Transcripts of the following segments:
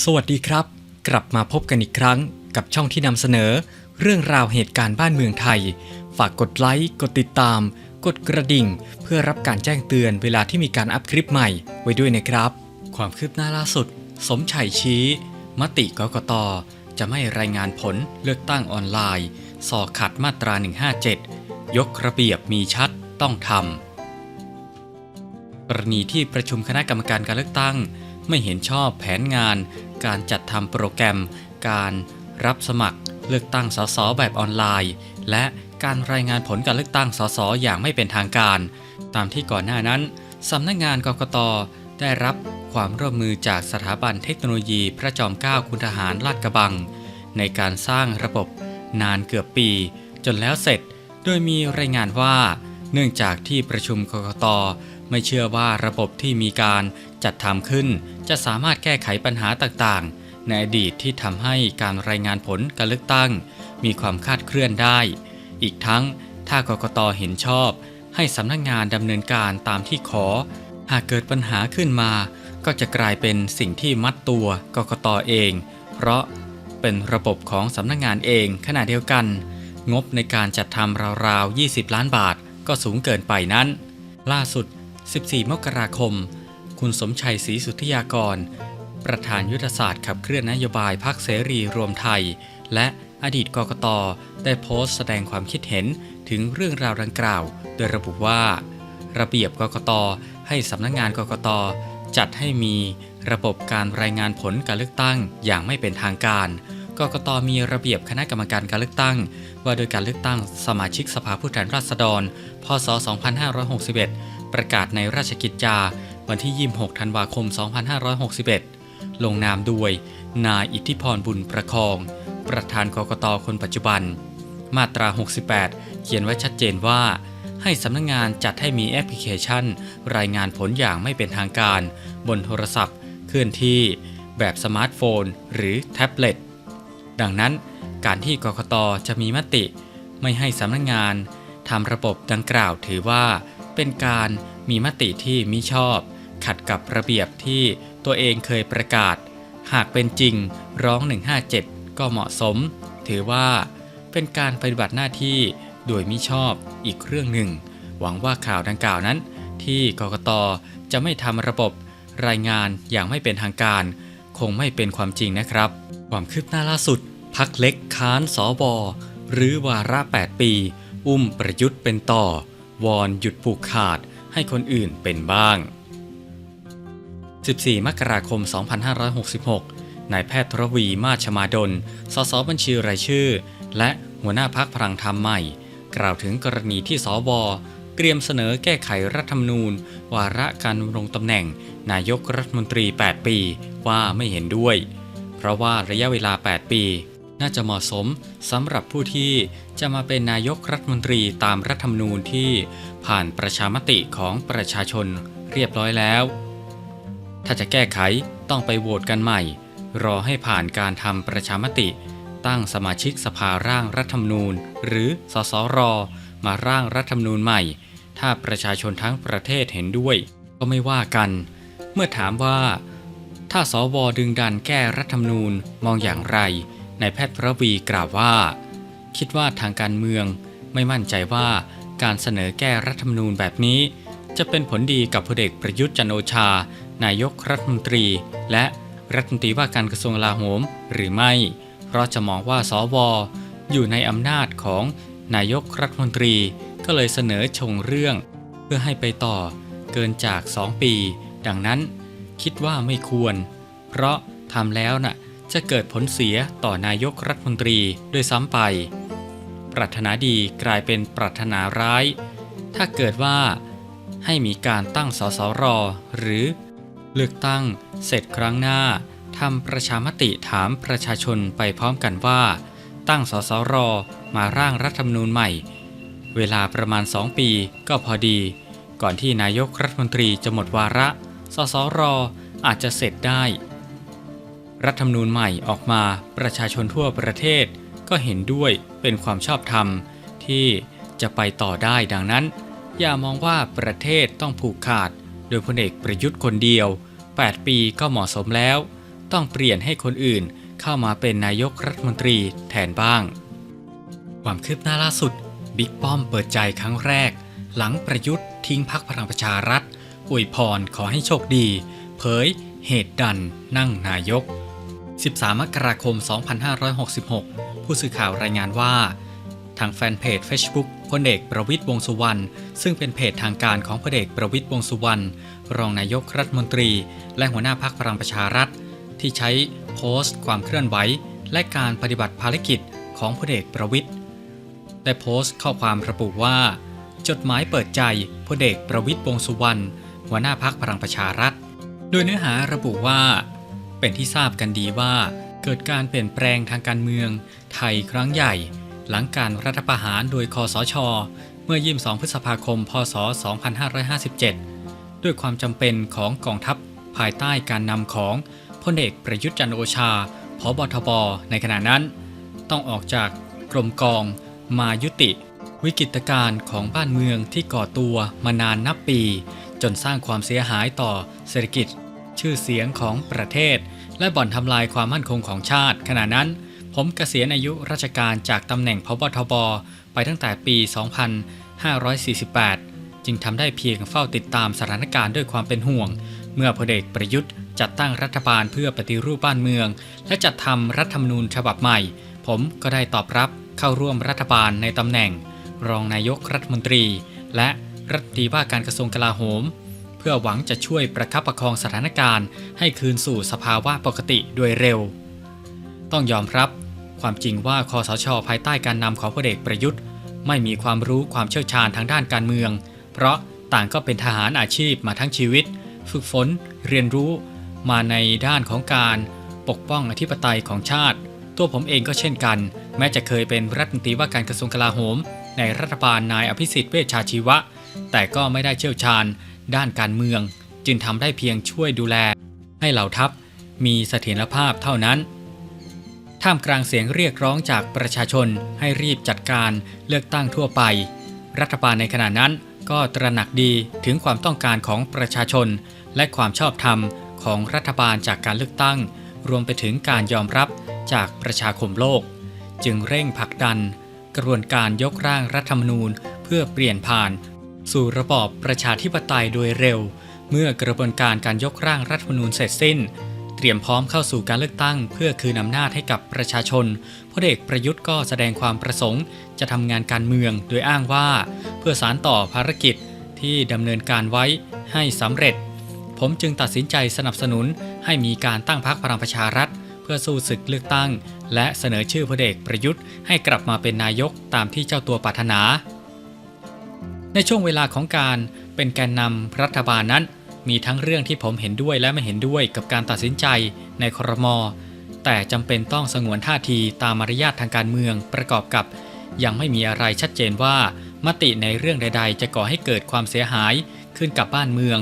สวัสดีครับ กลับมาพบกันอีกครั้งกับช่องที่นำเสนอ เรื่องราวเหตุการณ์บ้านเมืองไทย ฝากกดไลค์ กดติดตาม กดกระดิ่ง เพื่อรับการแจ้งเตือนเวลาที่มีการอัพคลิปใหม่ไว้ด้วยนะครับ ความคืบหน้าล่าสุด สมชัยชี้ มติกกตจะไม่รายงานผลเลือกตั้งออนไลน์สอขัดมาตรา 157 ยกระเบียบมีชัดต้องทำกรณีที่ประชุมคณะกรรมการการเลือกตั้ง ไม่เห็นชอบแผนงาน การจัดทำโปรแกรม การรับสมัคร เลือกตั้งสสแบบออนไลน์ และการรายงานผลการเลือกตั้งสสอย่างไม่เป็นทางการ ตามที่ก่อนหน้านั้นสำนักงานกกตได้รับความร่วมมือจากสถาบันเทคโนโลยีพระจอมเกล้าคุณทหารลาดกระบัง ในการสร้างระบบนานเกือบปี จนแล้วเสร็จ โดยมีรายงานว่า เนื่องจากที่ประชุมกกต ไม่เชื่อว่าระบบที่มีการจัดทำขึ้น จะสามารถแก้ไขปัญหาต่างๆ ในอดีตที่ทำให้การรายงานผลการเลือกตั้ง มีความคาดเคลื่อนได้ อีกทั้งถ้ากกตเห็นชอบ ให้สำนักงานดำเนินการตามที่ขอ หากเกิดปัญหาขึ้นมา ก็จะกลายเป็นสิ่งที่มัดตัวกกตเอง เพราะเป็นระบบของสำนักงานเองขณะเดียวกัน งบในการจัดทำราวๆ 20 ล้านบาทก็สูงเกินไปนั้น ล่าสุด 14 มกราคม คุณสมชัยศรีสุทธิยากร ประธานยุทธศาสตร์ขับเคลื่อนนโยบายพรรคเสรีรวมไทย และอดีตกกตได้โพสต์แสดงความคิดเห็นถึงเรื่องราวดังกล่าว โดยระบุว่า ระเบียบกกตให้สำนักงานกกตจัดให้มีระบบการรายงานผลการเลือกตั้งอย่างไม่เป็นทางการ กกตมีระเบียบคณะกรรมการการเลือกตั้ง ว่าโดยการเลือกตั้งสมาชิกสภาผู้แทนราษฎร พศ 2561 ประกาศในราชกิจจา วันที่ 26 ธันวาคม 2561 ลงนามด้วยนายอิทธิพรบุญประคอง ประธานกกตคนปัจจุบัน มาตรา 68 เขียนไว้ชัดเจนว่า ให้สำนักงงานจัดให้มีแอปพลิเคชัน รายงานผลอย่างไม่เป็นทางการ บนโทรศัพท์ เคลื่อนที่ แบบสมาร์ทโฟน หรือแท็บเล็ต ดังนั้นการที่กกตจะมีมติ ไม่ให้สำนักงงานทำระบบดังกล่าวถือว่า เป็นการมีมติที่มิชอบ ขัดกับระเบียบที่ตัวเองเคยประกาศ หากเป็นจริงร้อง 157 ก็เหมาะสม ถือว่าเป็นการปฏิบัติหน้าที่โดยมิชอบอีกเรื่องหนึ่ง หวังว่าข่าวดังกล่าวนั้น ที่กกตจะไม่ทำระบบรายงานอย่างไม่เป็นทางการ คงไม่เป็นความจริงนะครับ ความคืบหน้าล่าสุด พักเล็กค้านสอบอหรือวาระ 8 ปี อุ้มประยุทธ์เป็นต่อ วอนหยุดผูกขาดให้คนอื่นเป็นบ้าง 14 มกราคม 2566 นายแพทย์ทรวีมาชมาดล สสบัญชีรายชื่อ และหัวหน้าพักพลังธรรมใหม่ กล่าวถึงกรณีที่สวเตรียมเสนอแก้ไขรัฐธรรมนูญ วาระการดำรงตำแหน่ง นายกรัฐมนตรี 8 ปี ว่าไม่เห็นด้วย เพราะว่าระยะเวลา 8 ปี น่าจะเหมาะสมสำหรับผู้ที่จะมาเป็นนายกรัฐมนตรีตามรัฐธรรมนูญที่ผ่านประชามติของประชาชนเรียบร้อยแล้ว ถ้าจะแก้ไขต้องไปโหวตกันใหม่ รอให้ผ่านการทำประชามติ ตั้งสมาชิกสภาร่างรัฐธรรมนูญ หรือสสร มาร่างรัฐธรรมนูญใหม่ ถ้าประชาชนทั้งประเทศเห็นด้วย ก็ไม่ว่ากัน เมื่อถามว่าถ้าสวดึงดันแก้รัฐธรรมนูญมองอย่างไร นายแพทย์ระวีกล่าวว่า คิดว่าทางการเมืองไม่มั่นใจว่าการเสนอแก้รัฐธรรมนูญแบบนี้ จะเป็นผลดีกับพลเอกประยุทธ์จันโอชา นายกรัฐมนตรี และรัฐมนตรีว่าการกระทรวงกลาโหมหรือไม่ เพราะจะมองว่าสวอยู่ในอำนาจของนายกรัฐมนตรี ก็เลยเสนอชงเรื่อง เพื่อให้ไปต่อเกินจาก 2 ปี ดังนั้น คิดว่าไม่ควร เพราะทำแล้วน่ะ จะเกิดผลเสียต่อนายกรัฐมนตรีด้วยซ้ำไป ปรารถนาดีกลายเป็นปรารถนาร้าย ถ้าเกิดว่า ให้มีการตั้งสสรหรือ เลือกตั้งเสร็จครั้งหน้าทำประชามติถามประชาชนไปพร้อมกันว่า ตั้งสสรมาร่างรัฐธรรมนูญใหม่ เวลาประมาณ 2 ปีก็พอดี ก่อนที่นายกรัฐมนตรีจะหมดวาระ สสรอาจจะเสร็จได้ รัฐธรรมนูญใหม่ออกมาประชาชนทั่วประเทศ ก็เห็นด้วยเป็นความชอบธรรมที่จะไปต่อได้ดังนั้น อย่ามองว่าประเทศต้องผูกขาด โดยพลเอกประยุทธ์คนเดียว 8 ปีก็เหมาะสมแล้ว ต้องเปลี่ยนให้คนอื่นเข้ามาเป็นนายกรัฐมนตรีแทนบ้าง ความคืบหน้าล่าสุดบิ๊กป้อมเปิดใจครั้งแรก หลังประยุทธ์ทิ้งพักพลังประชารัฐอวยพรขอให้โชคดี เผยเหตุดันนั่งนายก 13 มกราคม 2566 ผู้สื่อข่าวรายงานว่า ทางแฟนเพจ Facebook พลเอกประวิตยวงสุวรรณ ซึ่งเป็นเพจทางการของพลเอกประวิตยวงสุวรรณ รองนายกรัฐมนตรี และหัวหน้าพักพลังประชารัฐ ที่ใช้โพสต์ ความเคลื่อนไหว และการปฏิบัติภารกิจของพลเอกประวิตยได้โพสต์ข้อความระบุว่า จดหมายเปิดใจพลเอกประวิตยวงสุวรรณหัวหน้าพักพลังประชารัฐ โดยเนื้อหาระบุว่า เป็นที่ทราบกันดีว่า เกิดการเปลี่ยนแปลงทางการเมือง ไทยครั้งใหญ่ หลังการรัฐประหารโดยคอสช เมื่อ 22 พฤษภาคม พศ 2557 ด้วยความจำเป็นของกองทัพภายใต้การนำของพลเอกประยุทธ์จันโอชาพบทบในขณะนั้น ต้องออกจากกรมกองมายุติ วิกฤตการณ์ของบ้านเมืองที่ก่อตัวมานานนับปี จนสร้างความเสียหายต่อเศรษฐกิจ ชื่อเสียงของประเทศ และบ่อนทำลายความมั่นคงของชาติ ขณะนั้น ผมเกษียณอายุราชการจากตำแหน่งพบทบไปตั้งแต่ปี 2548 จึงทำได้เพียงเฝ้าติดตามสถานการณ์ด้วยความเป็นห่วง เมื่อพลเอกประยุทธ์จัดตั้งรัฐบาลเพื่อปฏิรูปบ้านเมือง และจัดทำรัฐธรรมนูญฉบับใหม่ ผมก็ได้ตอบรับเข้าร่วมรัฐบาลในตำแหน่ง รองนายกรัฐมนตรี และรัฐมนตรีว่าการกระทรวงกลาโหม พื่อหวังจะช่วยประคับประคองสถานการณ์ ให้คืนสู่สภาวะปกติโดยเร็ว ต้องยอมรับ ความจริงว่าคอสช ภายใต้การนำของพลเอกประยุทธ์ ไม่มีความรู้ความเชี่ยวชาญทางด้านการเมือง เพราะต่างก็เป็นทหารอาชีพมาทั้งชีวิต ฝึกฝน เรียนรู้ มาในด้านของการปกป้องอธิปไตยของชาติ ตัวผมเองก็เช่นกัน แม้จะเคยเป็นรัฐมนตรีว่าการกระทรวงกลาโหม ในรัฐบาลนายอภิสิทธิ์เวชชาชีวะ แต่ก็ไม่ได้เชี่ยวชาญ ด้านการเมืองจึงทำได้เพียงช่วยดูแล ให้เหล่าทัพมีเสถียรภาพเท่านั้น ท่ามกลางเสียงเรียกร้องจากประชาชนให้รีบจัดการเลือกตั้งทั่วไป รัฐบาลในขณะนั้นก็ตระหนักดีถึงความต้องการของประชาชน และความชอบธรรมของรัฐบาลจากการเลือกตั้ง รวมไปถึงการยอมรับจากประชาคมโลก จึงเร่งผลักดัน กระบวนการยกร่างรัฐธรรมนูญ เพื่อเปลี่ยนผ่าน สู่ระบอบประชาธิปไตยโดยเร็ว เมื่อกระบวนการการยกร่างรัฐธรรมนูญเสร็จสิ้น เตรียมพร้อมเข้าสู่การเลือกตั้ง เพื่อคืนอำนาจให้กับประชาชนพลเอกประยุทธ์ก็แสดงความประสงค์ จะทำงานการเมืองโดยอ้างว่า เพื่อสารต่อภารกิจที่ดำเนินการไว้ให้สำเร็จ ผมจึงตัดสินใจสนับสนุนให้มีการตั้งพรรคพลังประชารัฐ เพื่อสู้ศึกเลือกตั้ง และเสนอชื่อพลเอกประยุทธ์ให้กลับมาเป็นนายกตามที่เจ้าตัวปรารถนา ในช่วงเวลาของการเป็นแกนนำรัฐบาลนั้น มีทั้งเรื่องที่ผมเห็นด้วยและไม่เห็นด้วยกับการตัดสินใจในครม แต่จำเป็นต้องสงวนท่าทีตามมารยาททางการเมืองประกอบกับ ยังไม่มีอะไรชัดเจนว่า มติในเรื่องใด ๆ จะก่อให้เกิดความเสียหายขึ้นกับบ้านเมือง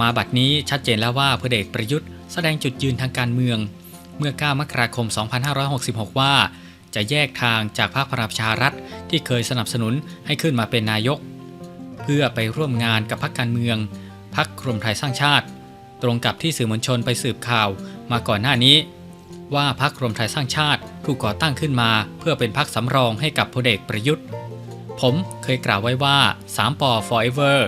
มาบัดนี้ชัดเจนแล้วว่าพลเอกประยุทธ์แสดงจุดยืนทางการเมือง เมื่อ 9 มกราคม 2566 ว่า จะแยกทางจากพรรคพลังประชารัฐที่เคยสนับสนุนให้ขึ้นมาเป็นนายก เพื่อไปร่วมงานกับพรรคการเมืองพรรครวมไทยสร้างชาติ ตรงกับที่สื่อมวลชนไปสืบข่าวมาก่อนหน้านี้ ว่าพรรครวมไทยสร้างชาติถูกก่อตั้งขึ้นมา เพื่อเป็นพรรคสำรองให้กับพลเอกประยุทธ์ ผมเคยกล่าวไว้ว่า 3ปอ forever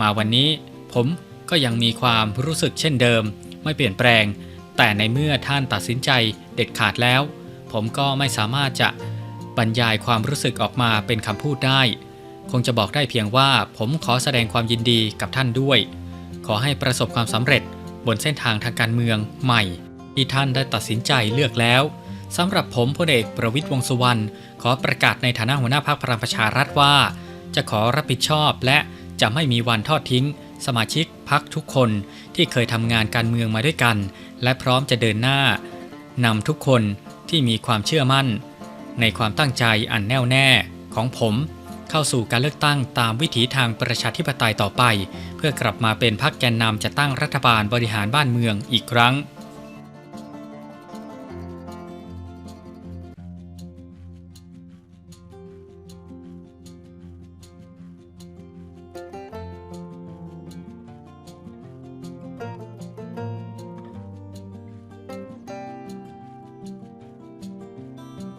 มาวันนี้ผมก็ยังมีความรู้สึกเช่นเดิม ไม่เปลี่ยนแปลง แต่ในเมื่อท่านตัดสินใจเด็ดขาดแล้ว ผมก็ไม่สามารถจะบรรยายความรู้สึกออกมาเป็นคำพูดได้ คงจะบอกได้เพียงว่าผมขอแสดงความยินดีกับท่านด้วย ขอให้ประสบความสำเร็จบนเส้นทางทางการเมืองใหม่ ที่ท่านได้ตัดสินใจเลือกแล้วสำหรับผมพลเอกประวิตยวงษ์สุวรรณขอประกาศในฐานะหัวหน้าพรรคพลังประชารัฐว่า จะขอรับผิดชอบและจะไม่มีวันทอดทิ้ง สมาชิกพักทุกคนที่เคยทำงานการเมืองมาด้วยกัน และพร้อมจะเดินหน้านำทุกคนที่มีความเชื่อมั่น ในความตั้งใจอันแน่วแน่ของผม เข้าสู่การเลือกตั้งตามวิถีทางประชาธิปไตยต่อไป เพื่อกลับมาเป็นพรรคแกนนำจะตั้งรัฐบาลบริหารบ้านเมืองอีกครั้ง